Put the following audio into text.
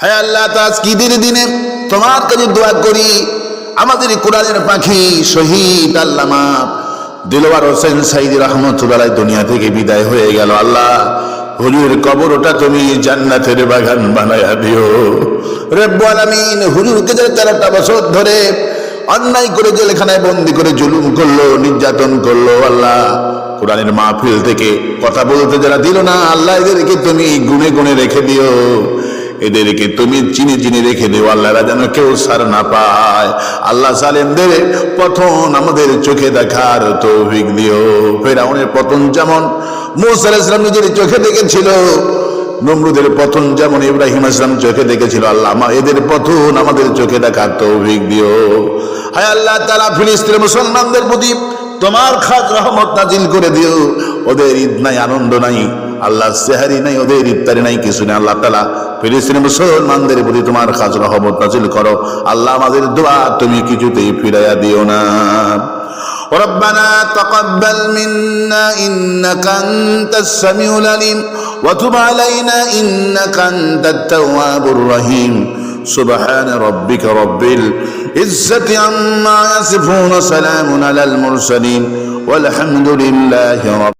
হ্যাঁ আল্লাহ তাজ কি দিনে দিনে তোমার কাছে দোয়া করি। আমাদের কোরআনের পাখি শহীদ আল্লামা দিলওয়ার হোসেন সাইদি রহমতুল্লাহ দুনিয়া থেকে বিদায় হয়ে গেল। আল্লাহ, হুজুর কবর ওটা তুমি জান্নাতের বাগান বানায়া দিও। রব্বুল আলামিন হুজুরকে যে তেরোটা বছর ধরে অন্যায় করে জেলখানায় বন্দি করে জুলুম করল, নির্যাতন করল। আল্লাহ, কোরআনের মাহফিল থেকে কথা বলতে যারা দিল না, আল্লাহ এদেরকে তুমি গুনে গুনে রেখে দিও। এদেরকে তুমি চিনি চিনি রেখে দিও, আল্লাহরা যেন কেউ সার না পায়। আল্লাহ সালেমদের পতন আমাদের চোখে দেখার তৌফিক দিও। ফেরাউনের পতন যেমন, মুসা নিজের চোখে দেখেছিল, নমরুদের পতন যেমন ইব্রাহিম আসলাম চোখে দেখেছিল, আল্লাহ এদের পতন আমাদের চোখে দেখার তৌফিক দিও। হায় আল্লাহ তারা ফিলিস্তিনের মুসলমানদের প্রতি তোমার খাস রহমত নাজিল করে দিও। ওদের ঈদ নাই, আনন্দ নাই। আল্লাহ সেহারি নাই ওদের ইফতারি নাই কিছু নেই আল্লাহ তালা ফিলিস্তিনি মুসলমানদের প্রতি তোমার খাস রহমত নাজিল করো আল্লাহ আমাদের দোয়া তুমি কিছুতেই ফিরাইয়া দিও না ربنا تقبل منا إنك أنت السميع العليم وتب علينا إنك أنت التواب الرحيم سبحان ربك رب العزة عما يصفون سلام على المرسلين والحمد لله رب